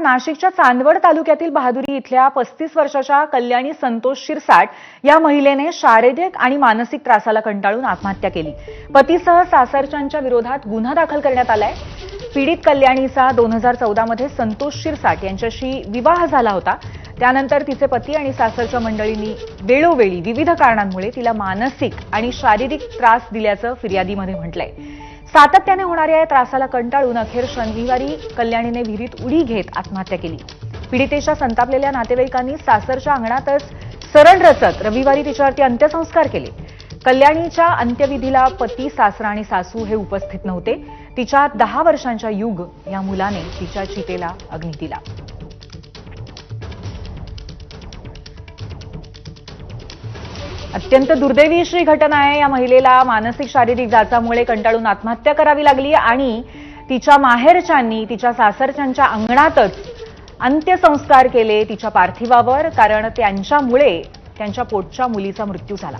नाशिकच्या चांदवड तालुक्यातील बहादुरी इथल्या पस्तीस वर्षाच्या कल्याणी संतोष शिरसाट या महिलेने शारीरिक आणि मानसिक त्रासाला कंटाळून आत्महत्या केली. पतीसह सासरच्यांच्या विरोधात गुन्हा दाखल करण्यात आलाय. पीडित कल्याणीचा दोन हजार चौदामध्ये संतोष शिरसाट यांच्याशी विवाह झाला होता. त्यानंतर तिचे पती आणि सासरच्या मंडळींनी वेळोवेळी विविध कारणांमुळे तिला मानसिक आणि शारीरिक त्रास दिल्याचं फिर्यादीमध्ये म्हटलंय. सातत्याने होणाऱ्या या त्रासाला कंटाळून अखेर शनिवारी कल्याणीने विहिरीत उडी घेत आत्महत्या केली. पीडितेच्या संतापलेल्या नातेवाईकांनी सासरच्या अंगणातच सरण रचत रविवारी तिच्यावरती अंत्यसंस्कार केले. कल्याणीच्या अंत्यविधीला पती सासरा आणि सासू हे उपस्थित नव्हते. तिच्या दहा वर्षांच्या युग या मुलाने तिच्या चितेला अग्नी दिला. अत्यंत दुर्दैवी अशी घटना आहे. या महिलेला मानसिक शारीरिक जाचामुळे कंटाळून आत्महत्या करावी लागली आणि तिच्या माहेरच्यांनी तिच्या सासरच्यांच्या अंगणातच अंत्यसंस्कार केले तिच्या पार्थिवावर कारण त्यांच्यामुळे त्यांच्या पोटच्या मुलीचा मृत्यू झाला.